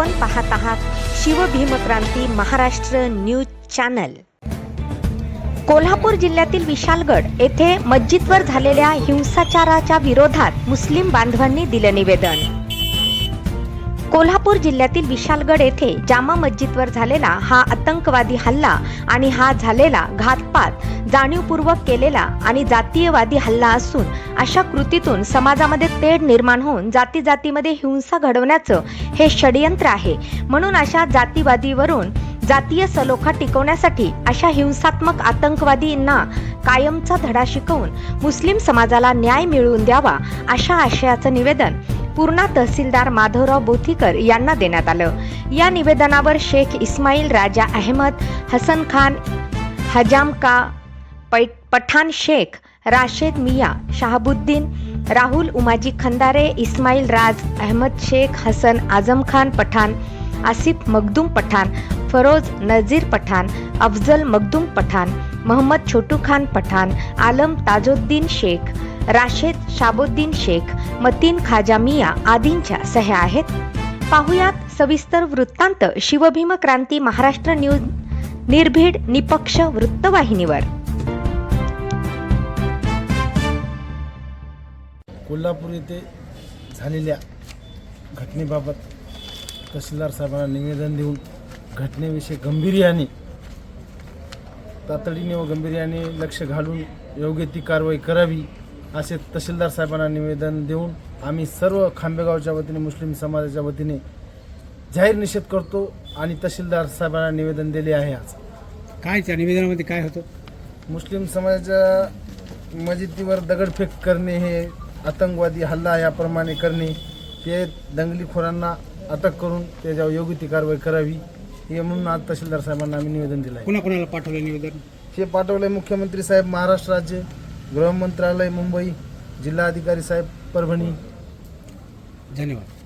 आपण पाहत आहात शिवभीमक्रांती महाराष्ट्र न्यूज चॅनल. कोल्हापूर जिल्ह्यातील विशालगड येथे मस्जिदवर झालेल्या हिंसाचाराच्या विरोधात मुस्लिम बांधवांनी दिलं निवेदन. कोल्हापूर जिल्ह्यातील विशालगड येथे जामा मस्जिदवर झालेला हा आतंकवादी हल्ला आणि हा झालेला घातपात जाणीवपूर्वक केलेला आणि जातीयवादी हल्ला असून अशा कृतीतून समाजामध्ये तेढ निर्माण होऊन जाती जातीमध्ये हिंसा घडवण्याचं हे षडयंत्र आहे. म्हणून अशा जातीवादीवरून जातीय सलोखा टिकवण्यासाठी अशा हिंसात्मक आतंकवादींना कायमचा धडा शिकवून मुस्लिम समाजाला न्याय मिळवून द्यावा अशा आशयाचं निवेदन पूर्णा तहसीलदार माधवराव बोथीकर यांना देण्यात आलं. या निवेदनावर शेख इस्माईल राजा अहमद हसन खान हजाम का पै पठाण शेख राशेद मिया शहाबुद्दीन राहुल उमाजी खंदारे इस्माईल राज अहमद शेख हसन आझम खान पठाण आसिफ मखदूम पठाण फरोज नजीर पठाण अफजल मखदूम पठाण मोहम्मद छोटू खान पठाण आलम ताजुद्दीन शेख राशेद शाबुद्दीन शेख मतीन खाजा मिया आदींच्या सह्या आहेत. पाहुयात सविस्तर वृत्तांत शिवभीम क्रांती महाराष्ट्र न्यूज निर्भीड निपक्ष वृत्तवाहिनीवर. कोल्हापूर येथे झालेल्या घटनेबाबत तहसीलदार साहेबांना निवेदन देऊन घटनेविषयी गंभीर्याने तातडीने व गंभीर्याने लक्ष घालून योग्य ती कारवाई करावी. असे तहसीलदार साहेबांना निवेदन देऊन आम्ही सर्व खांबेगावच्या वतीने मुस्लिम समाजाच्या वतीने जाहीर निषेध करतो आणि तहसीलदार साहेबांना निवेदन दिले आहे आज. काय त्या निवेदनामध्ये काय होतं? मुस्लिम समाजाच्या मस्जिदीवर दगडफेक करणे हे आतंकवादी हल्ला याप्रमाणे करणे ते दंगलीखोरांना अटक करून त्याच्यावर योग्य ती कारवाई करावी हे म्हणून आज तहसीलदार साहेबांना आम्ही निवेदन दिलं आहे कुणा कुणाला पाठवलं निवेदन? हे पाठवले मुख्यमंत्री साहेब महाराष्ट्र राज्य. गृहमंत्रालय मुंबई जिल्हाधिकारी साहेब परभणी. धन्यवाद.